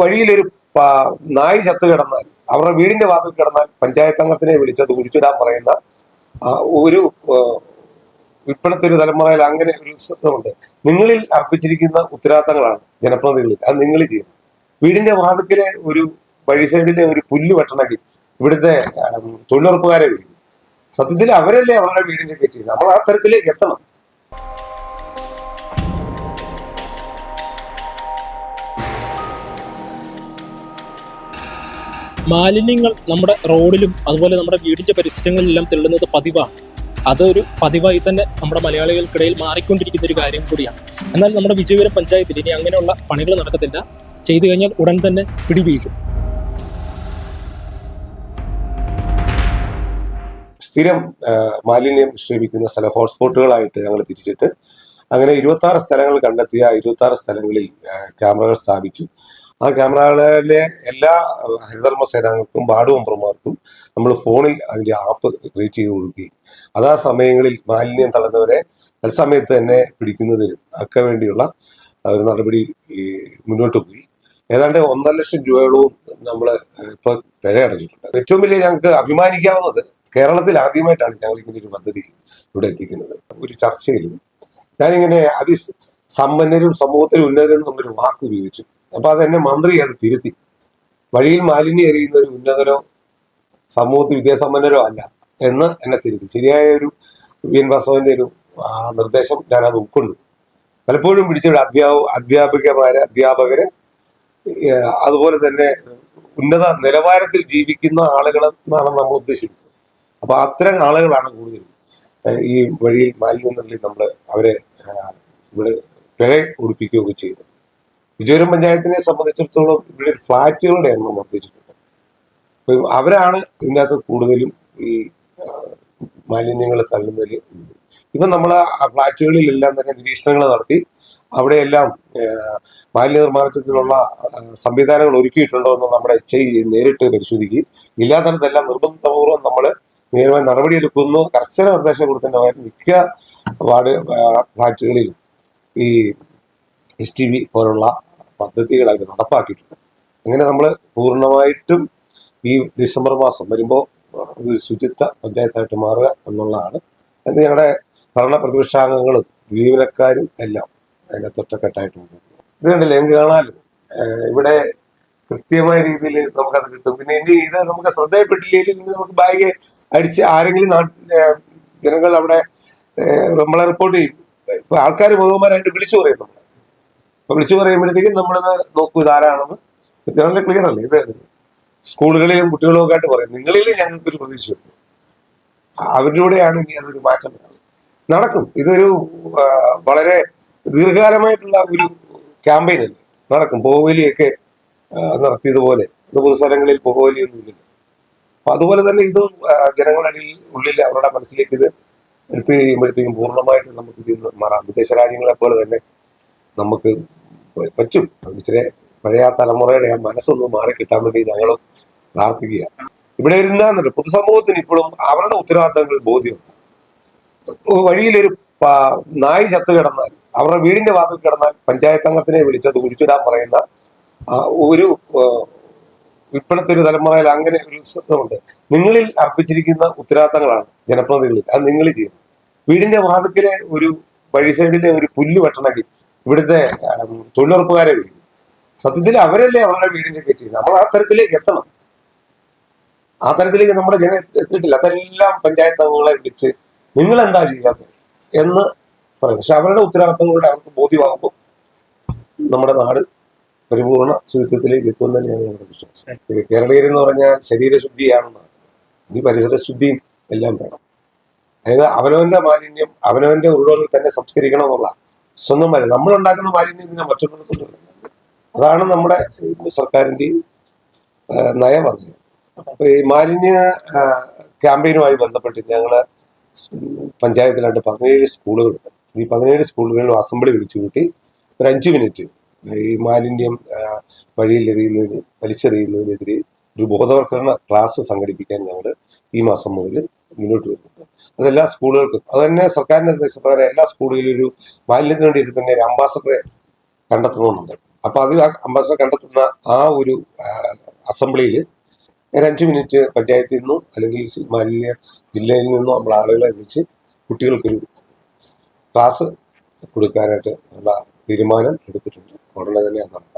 വഴിയിലൊരു നായ് ചത്തു കിടന്നാൽ അവരുടെ വീടിന്റെ വാതിൽ കിടന്നാൽ പഞ്ചായത്ത് അംഗത്തിനെ വിളിച്ചത് കുഴിച്ചിടാൻ പറയുന്ന ഒരു ഇപ്പോഴത്തെ ഒരു തലമുറയിൽ അങ്ങനെ ഒരു ശ്രദ്ധമുണ്ട് നിങ്ങളിൽ അർപ്പിച്ചിരിക്കുന്ന ഉത്തരവാദിത്തങ്ങളാണ് ജനപ്രതിനിധികളിൽ അത് നിങ്ങൾ ചെയ്യണം. വീടിന്റെ വാതിക്കലെ ഒരു വഴി സൈഡിലെ ഒരു പുല്ല് വെട്ടണമെങ്കിൽ ഇവിടുത്തെ തൊഴിലുറപ്പുകാരെ വിളിക്കും. സത്യത്തിൽ അവരല്ലേ അവരുടെ വീടിന്റെ ചെയ്യുന്നത് നമ്മൾ ആ തരത്തിലേക്ക് എത്തണം. മാലിന്യങ്ങൾ നമ്മുടെ റോഡിലും അതുപോലെ നമ്മുടെ വീടിന്റെ പരിസരങ്ങളിലെല്ലാം തെള്ളുന്നത് പതിവാണ്. അതൊരു പതിവായി തന്നെ നമ്മുടെ മലയാളികൾക്കിടയിൽ മാറിക്കൊണ്ടിരിക്കുന്ന ഒരു കാര്യം കൂടിയാണ്. എന്നാൽ നമ്മുടെ വിജയപുരം പഞ്ചായത്തിൽ ഇനി അങ്ങനെയുള്ള പണികൾ നടക്കത്തില്ല. ചെയ്തു കഴിഞ്ഞാൽ ഉടൻ തന്നെ പിടിവീഴും. സ്ഥിരം മാലിന്യം നിക്ഷേപിക്കുന്ന സ്ഥലം ഹോട്ട്സ്പോട്ടുകളായിട്ട് ഞങ്ങൾ തിരിച്ചിട്ട് അങ്ങനെ ഇരുപത്തി സ്ഥലങ്ങൾ കണ്ടെത്തിയ ഇരുപത്തി സ്ഥലങ്ങളിൽ ക്യാമറകൾ സ്ഥാപിച്ചു. ആ ക്യാമറകളിലെ എല്ലാ ഹരിതകർമ്മ സേനാംഗങ്ങൾക്കും വാർഡ് മെമ്പർമാർക്കും നമ്മൾ ഫോണിൽ അതിന്റെ ആപ്പ് ക്രിയേറ്റ് ചെയ്ത് കൊടുക്കുകയും അതാ സമയങ്ങളിൽ മാലിന്യം തളർന്നവരെ തത്സമയത്ത് തന്നെ പിടിക്കുന്നതിനും ഒക്കെ വേണ്ടിയുള്ള ഒരു നടപടി മുന്നോട്ട് പോയി. ഏതാണ്ട് ഒന്നര ലക്ഷം രൂപയോളവും നമ്മൾ ഇപ്പോൾ പിഴ അടച്ചിട്ടുണ്ട് ഏറ്റവും വലിയ ഞങ്ങൾക്ക് അഭിമാനിക്കാവുന്നത് കേരളത്തിൽ ആദ്യമായിട്ടാണ് ഞങ്ങൾ ഇങ്ങനെ ഒരു പദ്ധതി ഇവിടെ എത്തിക്കുന്നത്. ഒരു ചർച്ചയിലും ഞാനിങ്ങനെ അതി സമ്പന്നരും സമൂഹത്തിൽ ഉന്നതരും എന്നുള്ളൊരു വാക്ക് ഉപയോഗിച്ചു അപ്പൊ അതെന്നെ മന്ത്രി അത് തിരുത്തി. വഴിയിൽ മാലിന്യം എറിയുന്ന ഒരു ഉന്നതരോ സമൂഹത്തിൽ വിദ്യാസമ്പന്നരോ അല്ല എന്ന് എന്നെ തിരുത്തി. ശരിയായ ഒരു വി എൻ വാസവന്റെ ഒരു നിർദ്ദേശം ഞാൻ അത് ഉൾക്കൊണ്ടു. പലപ്പോഴും പിടിച്ചിവിടെ അധ്യാപ അധ്യാപികമാര് അധ്യാപകര് അതുപോലെ തന്നെ ഉന്നത നിലവാരത്തിൽ ജീവിക്കുന്ന ആളുകളെന്നാണ് നമ്മൾ ഉദ്ദേശിക്കുന്നത്. അപ്പൊ അത്തരം ആളുകളാണ് കൂടുതലും. ഈ വഴിയിൽ മാലിന്യം നമ്മൾ അവരെ ഇവിടെ പിഴ ഒടിപ്പിക്കുകയൊക്കെ ചെയ്തത്. വിജയപുരം പഞ്ചായത്തിനെ സംബന്ധിച്ചിടത്തോളം ഇവിടെ ഫ്ലാറ്റുകളുടെ എണ്ണം വർദ്ധിച്ചിട്ടുണ്ട് അപ്പൊ അവരാണ് ഇതിനകത്ത് കൂടുതലും ഈ മാലിന്യങ്ങൾ തള്ളുന്നതിൽ. ഇപ്പൊ നമ്മൾ ആ ഫ്ലാറ്റുകളിലെല്ലാം തന്നെ നിരീക്ഷണങ്ങൾ നടത്തി അവിടെയെല്ലാം മാലിന്യ നിർമ്മാർജനത്തിനുള്ള സംവിധാനങ്ങൾ ഒരുക്കിയിട്ടുണ്ടോ എന്ന് നമ്മുടെ എച്ച് ഐ നേരിട്ട് പരിശോധിക്കുകയും ഇല്ലാത്തടത്തെല്ലാം നിർബന്ധപൂർവം നമ്മൾ നേരമായി നടപടിയെടുക്കുന്നു കർശന നിർദ്ദേശം കൊടുത്തതിന്റെ പകരം മിക്ക വാർഡ് ഫ്ലാറ്റുകളിലും ഈ എസ് ടി വി പോലുള്ള പദ്ധതികൾ അവർ നടപ്പാക്കിയിട്ടുണ്ട്. അങ്ങനെ നമ്മൾ പൂർണമായിട്ടും ഈ ഡിസംബർ മാസം വരുമ്പോൾ ഒരു ശുചിത്വ പഞ്ചായത്തായിട്ട് മാറുക എന്നുള്ളതാണ്. അത് ഞങ്ങളുടെ ഭരണ പ്രതിപക്ഷാംഗങ്ങളും ജീവനക്കാരും എല്ലാം അതിനെ തൊറ്റക്കെട്ടായിട്ട് മുന്നോട്ട് ഇത് കണ്ടില്ല എനിക്ക് കാണാമല്ലോ ഇവിടെ കൃത്യമായ രീതിയിൽ നമുക്കത് കിട്ടും. പിന്നെ ഇനി ഇത് നമുക്ക് ശ്രദ്ധയപ്പെട്ടില്ലെങ്കിൽ ഇനി നമുക്ക് ബാഗ് അടിച്ച് ആരെങ്കിലും ജനങ്ങൾ അവിടെ നമ്മളെ റിപ്പോർട്ട് ചെയ്യും. ഇപ്പൊ ആൾക്കാർ ബോധവന്മാരായിട്ട് വിളിച്ചു പറയും നമ്മളെ. അപ്പൊ വിളിച്ചു പറയുമ്പോഴത്തേക്കും നമ്മളത് നോക്കൂ ഇതാരാണെന്ന്. നല്ല ക്ലിയർ അല്ലേ? ഇത് സ്കൂളുകളിലും കുട്ടികളും ഒക്കെ ആയിട്ട് പറയും നിങ്ങളിൽ ഞങ്ങൾക്കൊരു പ്രതീക്ഷയുണ്ട്. അവരിലൂടെയാണ് ഇനി അതൊരു മാറ്റം നടക്കും. ഇതൊരു വളരെ ദീർഘകാലമായിട്ടുള്ള ഒരു ക്യാമ്പയിൻ അല്ലേ? നടക്കും. പോവലിയൊക്കെ നടത്തിയതുപോലെ. പൊതു പൊതുസ്ഥലങ്ങളിൽ പുകവലിയൊന്നുമില്ല അപ്പൊ അതുപോലെ തന്നെ ഇത് ജനങ്ങളുടെ ഉള്ളിൽ അവരുടെ മനസ്സിലേക്ക് ഇത് എടുത്തു കഴിയുമ്പോഴത്തേക്കും പൂർണമായിട്ട് നമുക്ക് ഇതിൽ നിന്ന് മാറാം. വിദേശ രാജ്യങ്ങളെ പോലെ തന്നെ നമുക്ക് പറ്റും. ഇച്ചിരി പഴയ തലമുറയുടെ ആ മനസ്സൊന്ന് മാറി കിട്ടാൻ വേണ്ടി ഞങ്ങൾ പ്രാർത്ഥിക്കുക ഇവിടെ ഇരുന്നാന്നുണ്ട്. പൊതുസമൂഹത്തിന് ഇപ്പോഴും അവരുടെ ഉത്തരവാദിത്തങ്ങൾ ബോധ്യമുണ്ട്. വഴിയിലൊരു നായി ചത്തു കിടന്നാൽ അവരുടെ വീടിന്റെ വാതിൽ കിടന്നാൽ പഞ്ചായത്ത് അംഗത്തിനെ വിളിച്ചത് കുഴിച്ചിടാൻ പറയുന്ന ഒരു ഇപ്പോഴത്തെ ഒരു തലമുറയിൽ അങ്ങനെ ഒരു ഉണ്ട് നിങ്ങളിൽ അർപ്പിച്ചിരിക്കുന്ന ഉത്തരവാദിത്തങ്ങളാണ് ജനപ്രതിനിധികളിൽ അത് നിങ്ങൾ ചെയ്യുന്നത് വീടിന്റെ വാതിക്കലെ ഒരു വഴി സൈഡിലെ ഒരു പുല്ല് വെട്ടണമെങ്കിൽ ഇവിടുത്തെ തൊഴിലുറപ്പുകാരെ വിളിക്കും. സത്യത്തിൽ അവരല്ലേ അവരുടെ വീടിന്റെ ചെയ്യുന്നത്? നമ്മൾ ആ തരത്തിലേക്ക് എത്തണം. ആ തരത്തിലേക്ക് നമ്മുടെ ജനം എത്തിയിട്ടില്ല. അതെല്ലാം പഞ്ചായത്ത് അംഗങ്ങളെ വിളിച്ച് നിങ്ങൾ എന്താ ചെയ്യാത്തത് എന്ന് പറയും. പക്ഷെ അവരുടെ ഉത്തരവാദിത്തങ്ങളുടെ അവർക്ക് ബോധ്യമാകുമ്പോൾ നമ്മുടെ നാട് പരിപൂർണ ശുചിത്വത്തിലേക്ക് എത്തുമെന്ന് തന്നെയാണ് ഞങ്ങളുടെ വിശ്വാസം. കേരളീയർ എന്ന് പറഞ്ഞാൽ ശരീരശുദ്ധിയാണെന്നാണ്. ഈ പരിസര ശുദ്ധിയും എല്ലാം വേണം. അതായത് അവനവന്റെ മാലിന്യം അവനവന്റെ ഉരുളകൾ തന്നെ സംസ്കരിക്കണം എന്നുള്ള സ്വന്തം മാലിന്യം നമ്മൾ ഉണ്ടാക്കുന്ന മാലിന്യം ഇതിനെ മറ്റുള്ളവർക്ക് അതാണ് നമ്മുടെ നയം പറഞ്ഞത് അപ്പൊ ഈ മാലിന്യ ക്യാമ്പയിനുമായി ബന്ധപ്പെട്ട് ഞങ്ങൾ പഞ്ചായത്തിലായിട്ട് പതിനേഴ് സ്കൂളുകളുണ്ട് ഈ പതിനേഴ് സ്കൂളുകളിലും അസംബ്ലി വിളിച്ചു കൂട്ടി ഒരു അഞ്ച് മിനിറ്റ് ഈ മാലിന്യം വഴിയിൽ എറിയുന്നതിന് വലിച്ചെറിയുന്നതിനെതിരെ ഒരു ബോധവൽക്കരണ ക്ലാസ് സംഘടിപ്പിക്കാൻ ഞങ്ങൾ ഈ മാസം മുതൽ മുന്നോട്ട് വരുന്നുണ്ട് അതെല്ലാ സ്കൂളുകൾക്കും. അത് തന്നെ സർക്കാർ നിർദ്ദേശപ്രകാരം എല്ലാ സ്കൂളുകളിലും ഒരു മാലിന്യത്തിന് വേണ്ടിയിട്ട് തന്നെ ഒരു അംബാസഡറെ കണ്ടെത്തണമെന്നുണ്ട്. അപ്പൊ അത് അംബാസഡർ കണ്ടെത്തുന്ന ആ ഒരു അസംബ്ലിയിൽ ഒരു അഞ്ച് മിനിറ്റ് പഞ്ചായത്തിൽ നിന്നും അല്ലെങ്കിൽ മാലിന്യ ജില്ലയിൽ നിന്നും നമ്മൾ ആളുകളെ വിളിച്ച് കുട്ടികൾക്കൊരു ക്ലാസ് കൊടുക്കാനായിട്ട് ഉള്ള തീരുമാനം എടുത്തിട്ടുണ്ട്. ഉടനെ തന്നെ അത് നടക്കും.